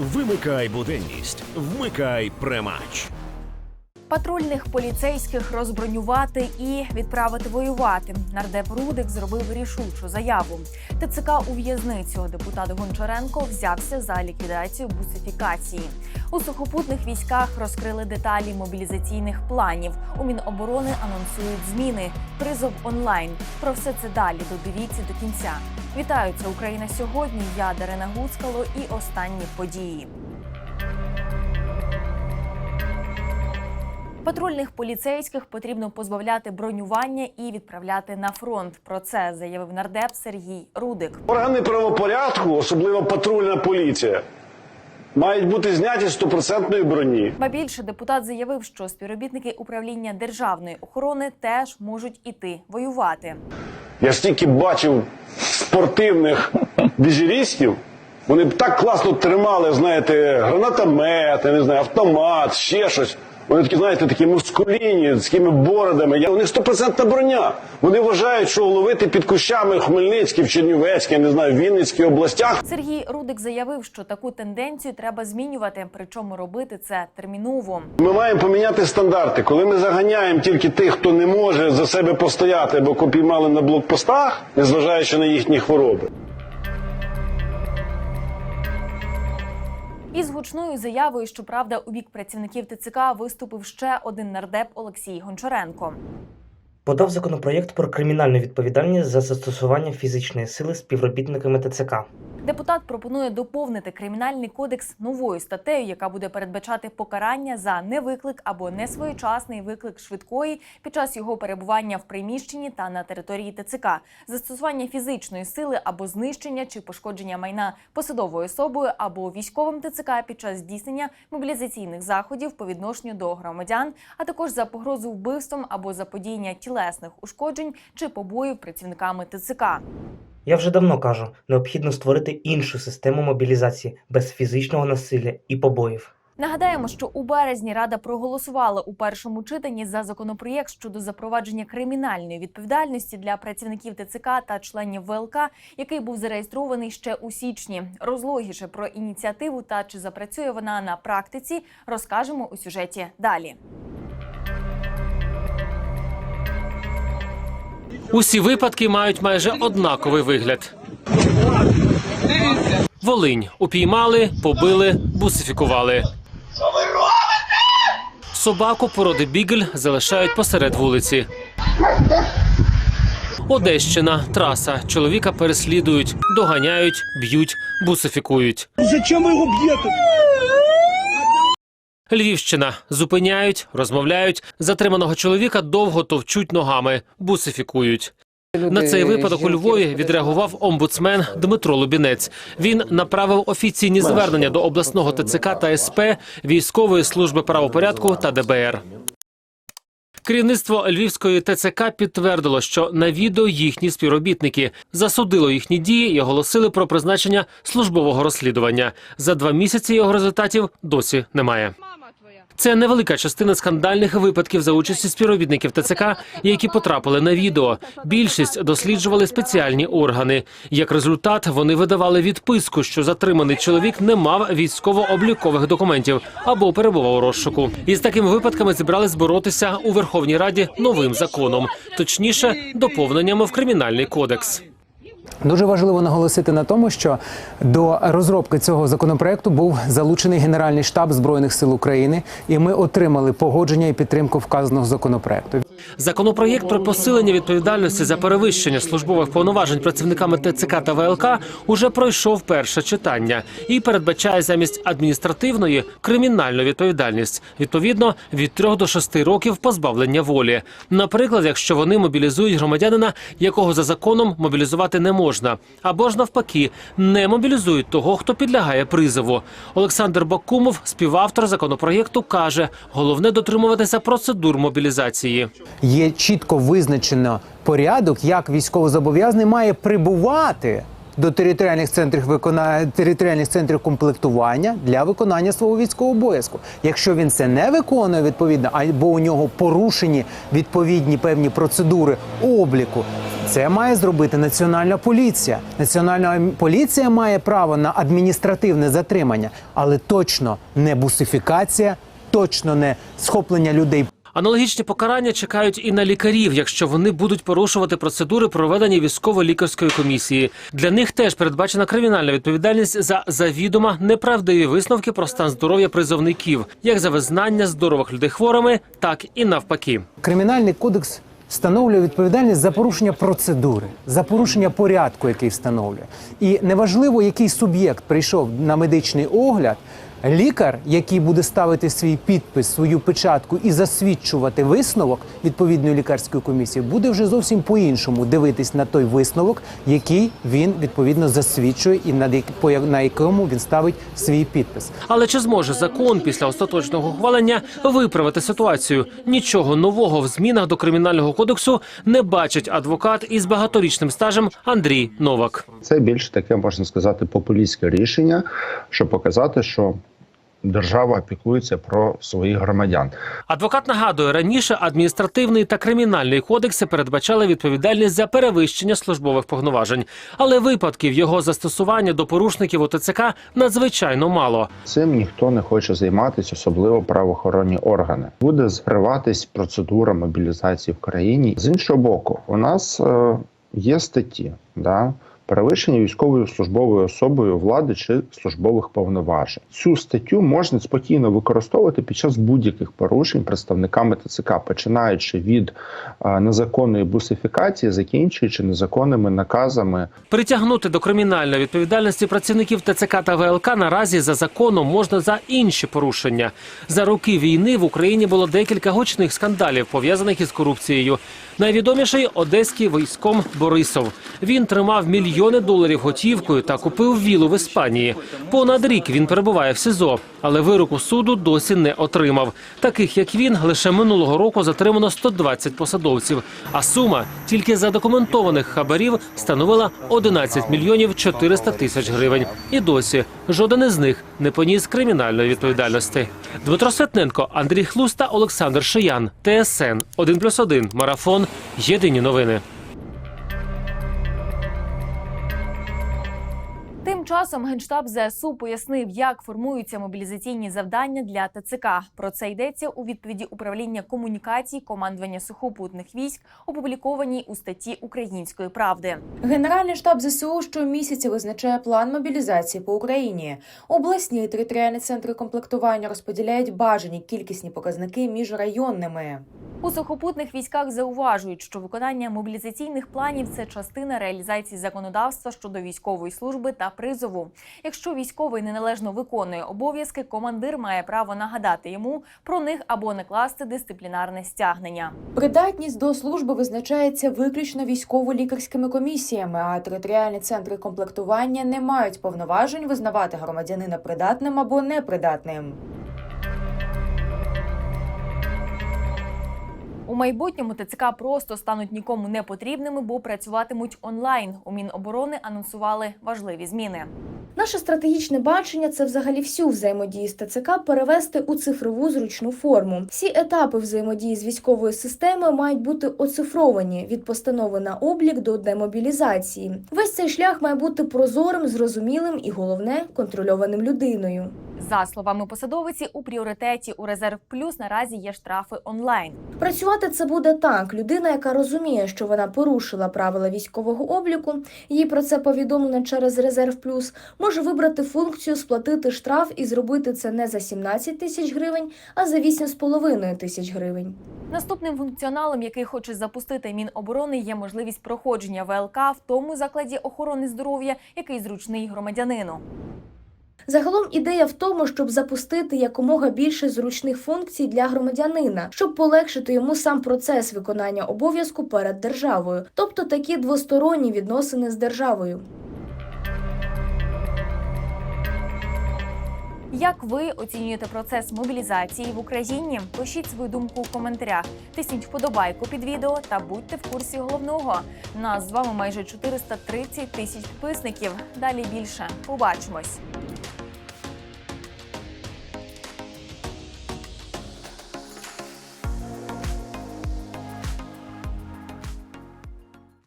Вимикай буденність, вмикай премач. Патрульних поліцейських розбронювати і відправити воювати. Нардеп Рудик зробив рішучу заяву. ТЦК у в'язницю. Депутат Гончаренко взявся за ліквідацію бусифікації. У сухопутних військах розкрили деталі мобілізаційних планів. У Міноборони анонсують зміни. Призов онлайн. Про все це далі. Додивіться до кінця. Вітаю, це Україна сьогодні. Я Дарина Гуцкало і останні події. Патрульних поліцейських потрібно позбавляти бронювання і відправляти на фронт. Про це заявив нардеп Сергій Рудик. Органи правопорядку, особливо патрульна поліція, мають бути зняті стопроцентної броні. Ба більше депутат заявив, що співробітники управління державної охорони теж можуть іти воювати. Я стільки бачив спортивних біжерістів. вони б так класно тримали, знаєте, гранатомет, не знаю, автомат, ще щось. Вони такі, знаєте, такі мускуліні, з такими бородами. Я- У них стопроцентна броня. Вони вважають, що ловити під кущами Хмельницькій, в Чернівецькій, я не знаю, в Вінницькій областях Сергій Рудик заявив, що таку тенденцію треба змінювати, причому робити це терміново. Ми маємо поміняти стандарти. Коли ми заганяємо тільки тих, хто не може за себе постояти, або копіймали на блокпостах, незважаючи на їхні хвороби. Із гучною заявою, щоправда, у бік працівників ТЦК виступив ще один нардеп Олексій Гончаренко. подав законопроєкт про кримінальну відповідальність за застосування фізичної сили співробітниками ТЦК. Депутат пропонує доповнити кримінальний кодекс новою статтею, яка буде передбачати покарання за невиклик або несвоєчасний виклик швидкої під час його перебування в приміщенні та на території ТЦК, застосування фізичної сили або знищення чи пошкодження майна посадовою особою або військовим ТЦК під час здійснення мобілізаційних заходів по відношенню до громадян, а також за погрозу вбивством або заподіяння тілесних ушкоджень чи побоїв працівниками ТЦК. Я вже давно кажу, необхідно створити іншу систему мобілізації без фізичного насилля і побоїв. Нагадаємо, що у березні Рада проголосувала у першому читанні за законопроєкт щодо запровадження кримінальної відповідальності для працівників ТЦК та членів ВЛК, який був зареєстрований ще у січні. Розлогіше про ініціативу та чи запрацює вона на практиці, розкажемо у сюжеті далі. Усі випадки мають майже однаковий вигляд. Волинь упіймали, побили, бусифікували. Собаку породи бігель залишають посеред вулиці. Одещина, траса. Чоловіка переслідують, доганяють, б'ють, бусифікують. Зачем вы его бьете? Львівщина зупиняють, розмовляють. Затриманого чоловіка довго товчуть ногами, бусифікують. На цей випадок у Львові відреагував омбудсмен Дмитро Лубінець. Він направив офіційні звернення до обласного ТЦК та СП, військової служби правопорядку та ДБР. Керівництво Львівської ТЦК підтвердило, що на відео їхні співробітники засудило їхні дії і оголосили про призначення службового розслідування. За два місяці його результатів досі немає. Це невелика частина скандальних випадків за участі співробітників ТЦК, які потрапили на відео. Більшість досліджували спеціальні органи. Як результат, вони видавали відписку, що затриманий чоловік не мав військово-облікових документів або перебував у розшуку. Із такими випадками зібрались боротися у Верховній Раді новим законом, точніше, доповненнями в кримінальний кодекс. Дуже важливо наголосити на тому, що до розробки цього законопроекту був залучений Генеральний штаб збройних сил України, і ми отримали погодження і підтримку вказаного законопроекту. Законопроєкт про посилення відповідальності за перевищення службових повноважень працівниками ТЦК та ВЛК уже пройшов перше читання і передбачає замість адміністративної кримінальну відповідальність, відповідно від 3 до 6 років позбавлення волі. Наприклад, якщо вони мобілізують громадянина, якого за законом мобілізувати не можна, або ж навпаки, не мобілізують того, хто підлягає призову. Олександр Бакумов, співавтор законопроєкту, каже: головне дотримуватися процедур мобілізації. Є чітко визначено порядок, як військовозобов'язаний має прибувати до територіальних центрів викона... територіальних центрів комплектування для виконання свого військового обов'язку. Якщо він це не виконує відповідно, або у нього порушені відповідні певні процедури обліку, це має зробити національна поліція. Національна поліція має право на адміністративне затримання, але точно не бусифікація, точно не схоплення людей Аналогічні покарання чекають і на лікарів, якщо вони будуть порушувати процедури проведення військово-лікарської комісії. Для них теж передбачена кримінальна відповідальність за завідомо неправдиві висновки про стан здоров'я призовників, як за визнання здорових людей хворими, так і навпаки. Кримінальний кодекс встановлює відповідальність за порушення процедури, за порушення порядку, який встановлює. І неважливо, який суб'єкт прийшов на медичний огляд. Лікар, який буде ставити свій підпис, свою печатку і засвідчувати висновок відповідної лікарської комісії, буде вже зовсім по-іншому дивитись на той висновок, який він відповідно засвідчує, і на якому він ставить свій підпис. Але чи зможе закон після остаточного ухвалення виправити ситуацію? Нічого нового в змінах до кримінального кодексу не бачить адвокат із багаторічним стажем Андрій Новак. Це більш таке можна сказати популістське рішення, щоб показати, що держава піклується про своїх громадян. Адвокат нагадує, раніше адміністративний та кримінальний кодекси передбачали відповідальність за перевищення службових повноважень, але випадків його застосування до порушників ОТЦК надзвичайно мало. Цим ніхто не хоче займатися, особливо правоохоронні органи. Буде зриватись процедура мобілізації в країні. З іншого боку, у нас е, є статті, да. Перевищення військовою службовою особою влади чи службових повноважень. Цю статтю можна спокійно використовувати під час будь-яких порушень представниками ТЦК, починаючи від е, незаконної бусифікації, закінчуючи незаконними наказами Притягнути до кримінальної відповідальності працівників ТЦК та ВЛК наразі за законом можна за інші порушення. За роки війни в Україні було декілька гучних скандалів, пов'язаних із корупцією. Найвідоміший одеський військом Борисов. Він тримав мільйони доларів готівкою та купив вілу в Іспанії. Понад рік він перебуває в СІЗО, але вироку суду досі не отримав. Таких як він, лише минулого року затримано 120 посадовців. А сума тільки задокументованих хабарів становила 11 мільйонів 400 тисяч гривень. І досі жоден із них не поніс кримінальної відповідальності. Дмитро Светненко, Андрій Хлуста, Олександр Шиян, ТСН 1+,1, Марафон. Єдині новини. Часом генштаб ЗСУ пояснив, як формуються мобілізаційні завдання для ТЦК. Про це йдеться у відповіді управління комунікацій командування сухопутних військ, опублікованій у статті Української правди. Генеральний штаб ЗСУ щомісяця визначає план мобілізації по Україні. Обласні і територіальні центри комплектування розподіляють бажані кількісні показники між районними. У сухопутних військах зауважують, що виконання мобілізаційних планів це частина реалізації законодавства щодо військової служби та призову. Якщо військовий неналежно виконує обов'язки, командир має право нагадати йому про них або накласти дисциплінарне стягнення. Придатність до служби визначається виключно військово-лікарськими комісіями, а територіальні центри комплектування не мають повноважень визнавати громадянина придатним або непридатним. У майбутньому ТЦК просто стануть нікому не потрібними, бо працюватимуть онлайн. У Міноборони анонсували важливі зміни. Наше стратегічне бачення це взагалі всю взаємодію з ТЦК перевести у цифрову зручну форму. Всі етапи взаємодії з військовою системою мають бути оцифровані від постанови на облік до демобілізації. Весь цей шлях має бути прозорим, зрозумілим і головне контрольованим людиною. За словами посадовиці, у пріоритеті у резерв плюс наразі є штрафи онлайн. Працювати це буде так. Людина, яка розуміє, що вона порушила правила військового обліку, їй про це повідомлено через резерв плюс, може вибрати функцію сплатити штраф і зробити це не за 17 тисяч гривень, а за 8,5 тисяч гривень. Наступним функціоналом, який хоче запустити Міноборони, є можливість проходження ВЛК в тому закладі охорони здоров'я, який зручний громадянину. Загалом ідея в тому, щоб запустити якомога більше зручних функцій для громадянина, щоб полегшити йому сам процес виконання обов'язку перед державою, тобто такі двосторонні відносини з державою. Як ви оцінюєте процес мобілізації в Україні? Пишіть свою думку у коментарях, тисніть вподобайку під відео та будьте в курсі головного. Нас з вами майже 430 тисяч підписників. Далі більше. Побачимось.